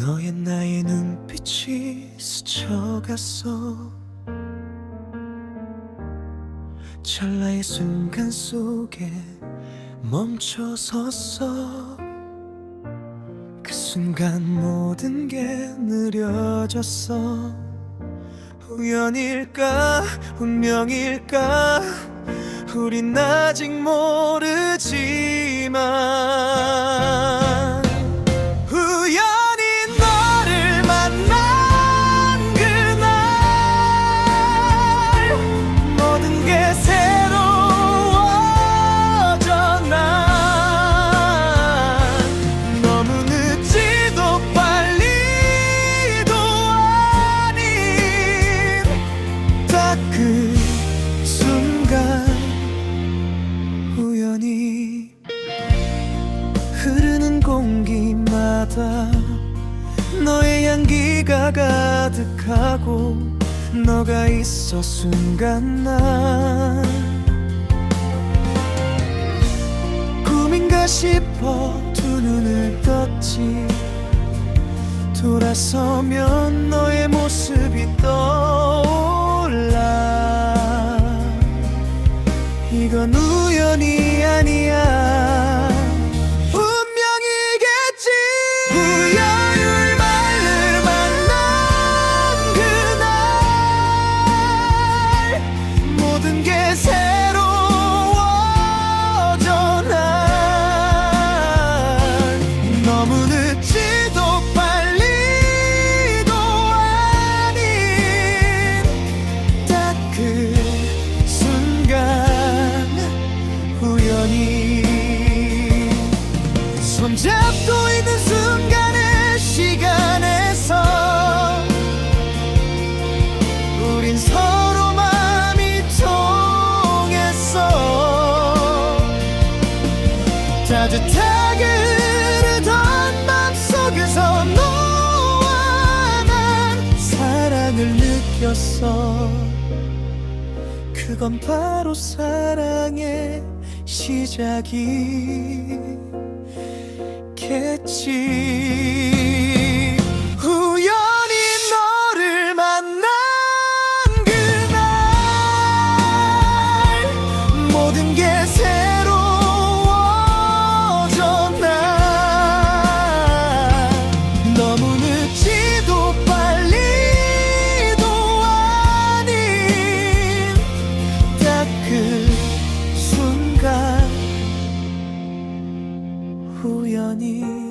너의 나의 눈빛이 스쳐갔어 찰나의 순간 속에 멈춰 섰어. 그 순간 모든 게 느려졌어. 우연일까 운명일까? 우린 아직 모르지만 그 순간 우연히 흐르는 공기마다 너의 향기가 가득하고 너가 있어 순간 난 꿈인가 싶어 두 눈을 떴지 돌아서면 너의 모습이 떠 이건 우연이 아니야. 운명이겠지. 우연을 말을 만난 그날 모든 게 새로워져 난 너무 늦 손잡고 있는 순간의 시간에서 우린 서로 마음이 통했어. 따뜻하게 흐르던 맘 속에서 너와 난 사랑을 느꼈어. 그건 바로 사랑의 시작이 겠지 你。